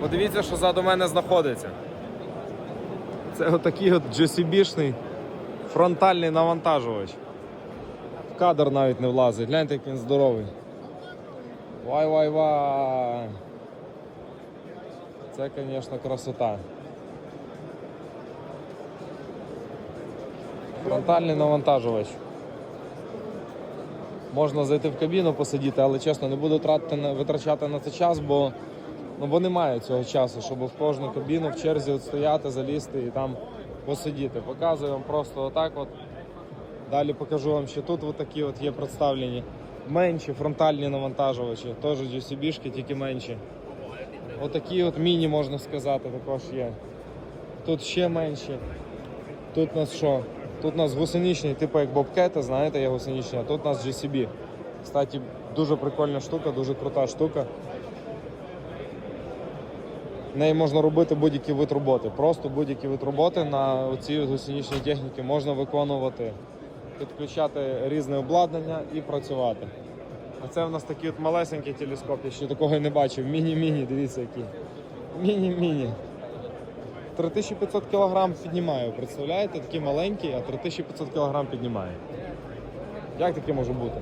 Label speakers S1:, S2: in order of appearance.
S1: Подивіться, що ззаду мене знаходиться. Це отакий от GCB-шний фронтальний навантажувач. В кадр навіть не влазить. Гляньте, як він здоровий. Вай-вай-вай. Це, звісно, красота. Фронтальний навантажувач. Можна зайти в кабіну, посидіти, але чесно, не буду тратити витрачати на це час, бо, ну, бо немає цього часу, щоб в кожну кабіну в черзі стояти, залізти і там посидіти. Показую вам просто отак. от. Далі покажу вам, що тут такі от є представлені менші фронтальні навантажувачі, теж GCB-шки, тільки менші. Отакі от міні, можна сказати, також є. Тут ще менші. Тут нас що? Тут у нас гусеничний, типу як бобкети, знаєте, є гусеничні, а тут у нас GCB. Кстати, дуже прикольна штука, дуже крута штука. Неї можна робити будь-який вид роботи. Просто будь-який вид роботи на цій гусеничній техніці можна виконувати, підключати різне обладнання і працювати. А це в нас такий от малесенький телескоп, я ще такого і не бачив. Міні-міні, дивіться який. Міні-міні. 3500 кг піднімаю, представляєте? Такий маленький, а 3500 кг піднімає. Як таке може бути?